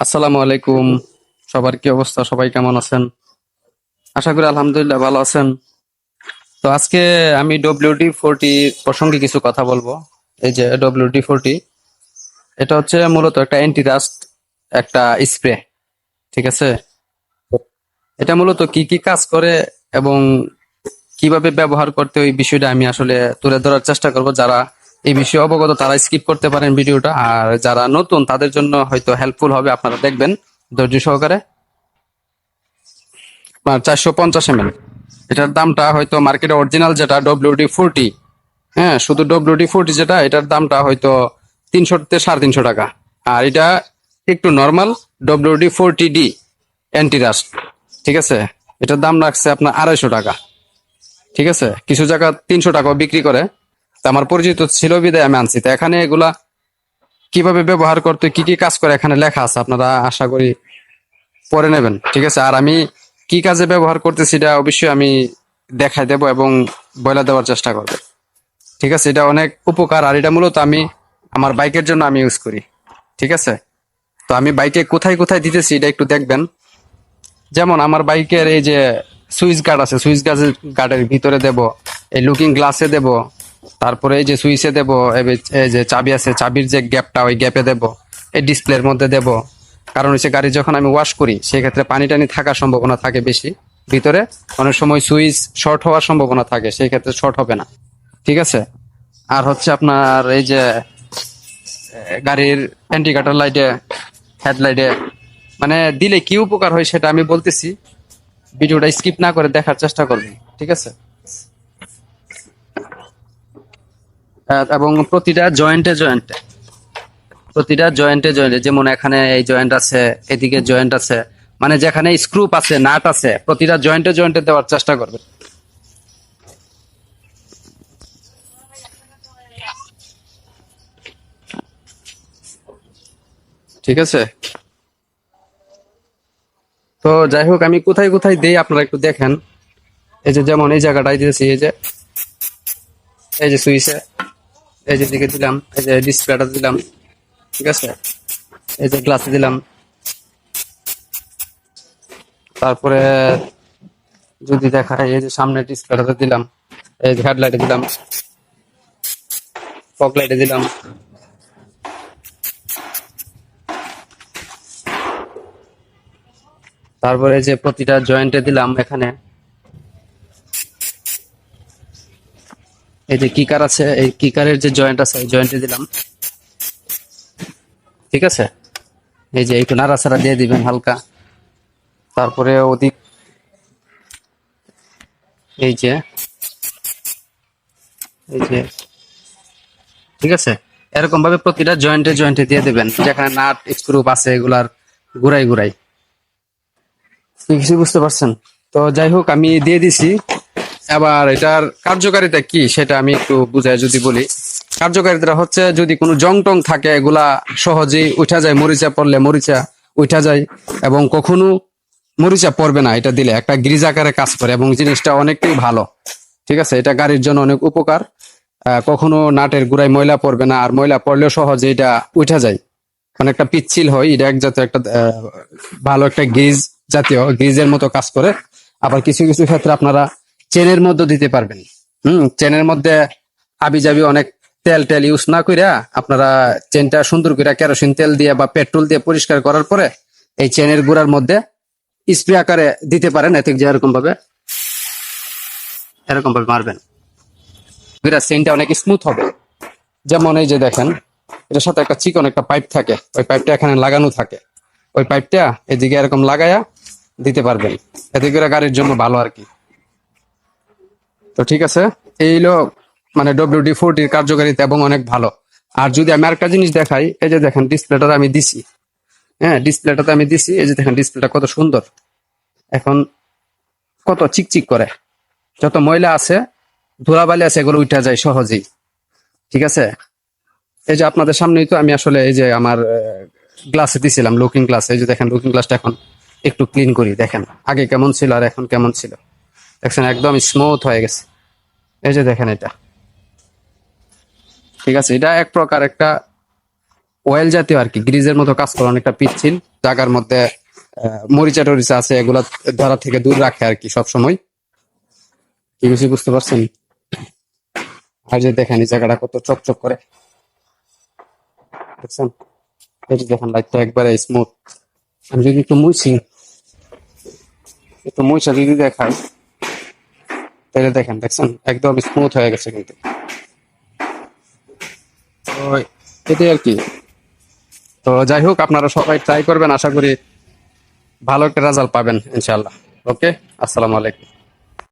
আসসালামু আলাইকুম। সবার কি অবস্থা? সবাই কেমন আছেন? আশা করি আলহামদুলিল্লাহ ভালো আছেন। তো আজকে আমি ডব্লিউডি ফোরটি প্রসঙ্গে কিছু কথা বলব। এই যে ডব্লিউডি ফোরটি এটা হচ্ছে মূলত একটা অ্যান্টি রাস্ট একটা স্প্রে ঠিক আছে? এটা মূলত কি কি কাজ করে এবং কীভাবে ব্যবহার করতে ওই বিষয়টা আমি আসলে তুলে ধরার চেষ্টা করব। যারা এই বিষয়ে অবগত তারা স্কিপ করতে পারেন ভিডিওটা। আর যারা নতুন, তাদের জন্য হয়তো হেল্পফুল হবে, আপনারা দেখবেন। ধৈর্য সহকারে। চারশো পঞ্চাশ এম এটার দামটা হয়তো মার্কেটে অরিজিনাল যেটা ডব্লিউডি ফোরটি হ্যাঁ শুধু ডব্লিউডি ফোরটি যেটা, এটার দামটা হয়তো তিনশো থেকে সাড়ে তিনশো টাকা। আর এটা একটু normal WD forty D antirust ঠিক আছে? এটার দাম রাখছে আপনার আড়াইশো টাকা। ঠিক আছে? কিছু জায়গা তিনশো টাকাও বিক্রি করে। আমার পরিচিত ছিল বিদায়, আমি আনছি। তো এখানে এগুলা কীভাবে ব্যবহার করতে, কি কি কাজ করে এখানে লেখা আছে? আপনারা আশা করি পরে নেবেন, ঠিক আছে? আর আমি কি কাজে ব্যবহার করতেছি এটা অবশ্যই আমি দেখাই দেব এবং বলে দেওয়ার চেষ্টা করব, ঠিক আছে? এটা অনেক উপকার, আর এটা মূলত আমি আমার বাইকের জন্য আমি ইউজ করি, ঠিক আছে? তো আমি বাইকে কোথায় কোথায় দিতেছি এটা একটু দেখবেন। যেমন আমার বাইকের এই যে সুইচ গার্ড আছে, সুইচ গার্ডের গার্ডের ভিতরে দেব, এই লুকিং গ্লাসে দেব তারপরে এই যে সুইচে দেব, এই- যে চাবি আছে, চাবির যে গ্যাপটা ওই গ্যাপে দেব, এই ডিসপ্লের মধ্যে দেব। কারণ হচ্ছে গাড়ি যখন আমি ওয়াশ করি, সেক্ষেত্রে পানি টানি থাকার সম্ভাবনা থাকে বেশি। ভিতরে অনেক সময় সুইচ শর্ট হওয়ার সম্ভাবনা থাকে সেই ক্ষেত্রে শর্ট হবে না। ঠিক আছে? আর হচ্ছে আপনার এই যে গাড়ির অ্যান্টিকাটার লাইটে হেডলাইটে মানে দিলে কি উপকার হয় সেটা আমি বলতেছি। ভিডিওটা স্কিপ না করে দেখার চেষ্টা করবেন, ঠিক আছে? এবং প্রতিটা জয়েন্টে জয়েন্টে, প্রতিটা জয়েন্টে জয়েন্টে, যেমন এখানে এই জয়েন্ট আছে, এদিকে জয়েন্ট আছে মানে যেখানে স্ক্রুপ আছে, নাট আছে, প্রতিটা জয়েন্টে জয়েন্টে দেওয়ার চেষ্টা করবেন ঠিক আছে? তো যাই হোক, আমি কোথায় কোথায় দেই আপনারা একটু দেখেন। এই যে যেমন এই জায়গাটাই দিয়েছি এই যে এই যে সুইচে। এই যে দিকে দিলাম, এই যে ডিসপ্লেটা দিলাম, ঠিক আছে? এই যে গ্লাসে দিলাম। তারপরে যদি দেখায় এই যে সামনে ডিসপ্লেটাতে দিলাম, এই যে হেডলাইটে দিলাম ফগ লাইটে দিলাম। তারপরে যে প্রতিটা জয়েন্টে দিলাম এখানে। এই যে কিকার আছে, এই কিকারের যে জয়েন্ট আছে জয়েন্টে দিলাম। ঠিক আছে? এই যে একটু নাড়াচাড়া দিয়ে দিবেন হালকা। তারপরে ওদিক এই যে এই যে, ঠিক আছে? এরকম ভাবে প্রতিটা জয়েন্টে জয়েন্টে দিয়ে দিবেন। যেখানে নাট স্ক্রুপ আছে, এগুলার গুড়াই গুড়াই কিছু বুঝতে পারছেন? তো যাই হোক, আমি দিয়ে দিছি। এবার এটার কার্যকারিতা কি সেটা আমি একটু বুঝাই যদি বলি। কার্যকারিতা হচ্ছে যদি কোনো জং টং থাকে, এগুলা সহজেই উঠা যায়, মরিচা পড়লে মরিচা উঠা যায় এবং কখনো মরিচা পড়বে না এটা দিলে, একটা গ্রিজ আকারে কাজ করে এবং জিনিসটা অনেকটাই ভালো। ঠিক আছে? এটা গাড়ির জন্য অনেক উপকার। কখনো নাটের গুড়ায় ময়লা পড়বে না, আর ময়লা পড়লেও সহজে এটা উঠা যায়। অনেকটা পিচ্ছিল হয়, এটা এক জাতীয় একটা ভালো একটা গ্রিজ জাতীয়, গ্রিজের মতো কাজ করে। আবার কিছু কিছু ক্ষেত্রে আপনারা চেনের মধ্যে দিতে পারবেন। হুম, চেনের মধ্যে আবি যাবি অনেক তেল টেল ইউজ না কইরা আপনারা চেনটা সুন্দর করে কেরোসিন তেল দিয়ে বা পেট্রোল দিয়ে পরিষ্কার করার পরে এই চেনের গুড়ার মধ্যে স্প্রে আকারে দিতে পারেন। এতে যে এরকম ভাবে এরকম ভাবে মারবেন। গুঁড়া চেনটা অনেক স্মুথ হবে। যেমন এই যে দেখেন, এটার সাথে একটা চিকন একটা পাইপ থাকে। ওই পাইপটা এখানে লাগানো থাকে। ওই পাইপটা এদিকে এরকম লাগায়া দিতে পারবেন। এতে করে গাড়ির জন্য ভালো আর কি। তো ঠিক আছে, এই হলো মানে ডব্লিউডি ফোরটির কার্যকারিতা এবং অনেক ভালো। আর যদি আমি আরেকটা জিনিস দেখাই, এই যে দেখেন ডিসপ্লেটা আমি দিছি। হ্যাঁ ডিসপ্লেটাতে আমি দিছি, এই যে দেখেন ডিসপ্লেটা কত সুন্দর। এখন কত চিকচিক করে। যত ময়লা আছে, ধুলাবালি আছে, এগুলো উঠা যায় সহজেই। ঠিক আছে? এই যে আপনাদের সামনেই তো আমি আসলে এই যে আমার গ্লাসে দিছিলাম লুকিং গ্লাস এই যে দেখেন লুকিং গ্লাসটা এখন একটু ক্লিন করি, দেখেন। আগে কেমন ছিল আর এখন কেমন ছিল? দেখছেন একদম স্মুথ হয়ে গেছে। এই যে দেখেন এটা। ঠিক আছে, এটা এক প্রকার একটা অয়েল জাতীয় আর কি গ্রিজের মতো কাজ করে, অনেকটা পিচ্ছিল। জায়গার মধ্যে মরিচা টরিচা আছে, এগুলা ধরা থেকে দূর রাখে আর কি সব সময় কি বেশি বুঝতে পারছেন? আর যে দেখেন, এই জায়গাটা কত চকচক করে। দেখছেন? এই যে দেখেন লাইটটা একবারে স্মুথ আমি যদি একটু মুছি, একটু মুছা যদি দেখাই। তাহলে দেখেন, দেখছেন? একদম স্মুথ হয়ে গেছে কিন্তু। তো এটাই আর কি। তো যাই হোক, আপনারা সবাই ট্রাই করবেন, আশা করি ভালো একটা রেজাল্ট পাবেন ইনশাল্লাহ ওকে আসসালামু আলাইকুম।